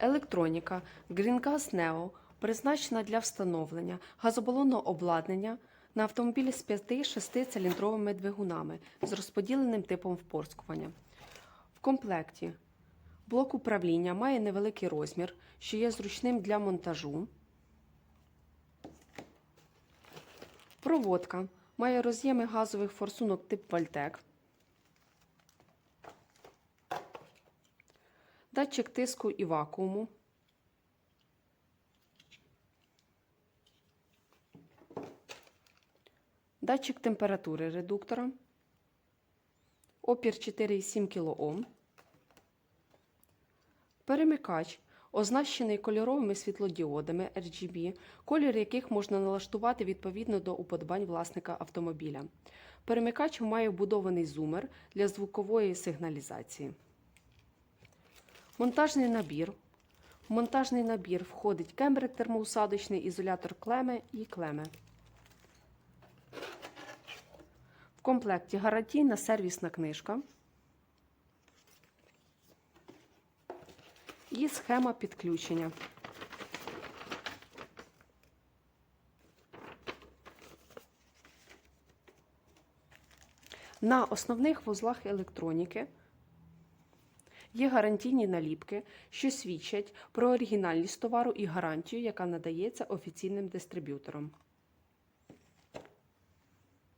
Електроніка Greengas Neo призначена для встановлення газобалонного обладнання на автомобілі з 5-6 циліндровими двигунами з розподіленим типом впорскування. В комплекті блок управління має невеликий розмір, що є зручним для монтажу. Проводка має роз'єми газових форсунок тип Вальтек. Датчик тиску і вакууму. Датчик температури редуктора. Опір 4,7 кОм. Перемикач, означений кольоровими світлодіодами RGB, колір яких можна налаштувати відповідно до уподобань власника автомобіля. Перемикач має вбудований зумер для звукової сигналізації. Монтажний набір. В монтажний набір входить кембрик термоусадочний, ізолятор клеми і клеми. В комплекті гарантійна сервісна книжка і схема підключення. На основних вузлах електроніки Є гарантійні наліпки, що свідчать про оригінальність товару і гарантію, яка надається офіційним дистриб'ютором.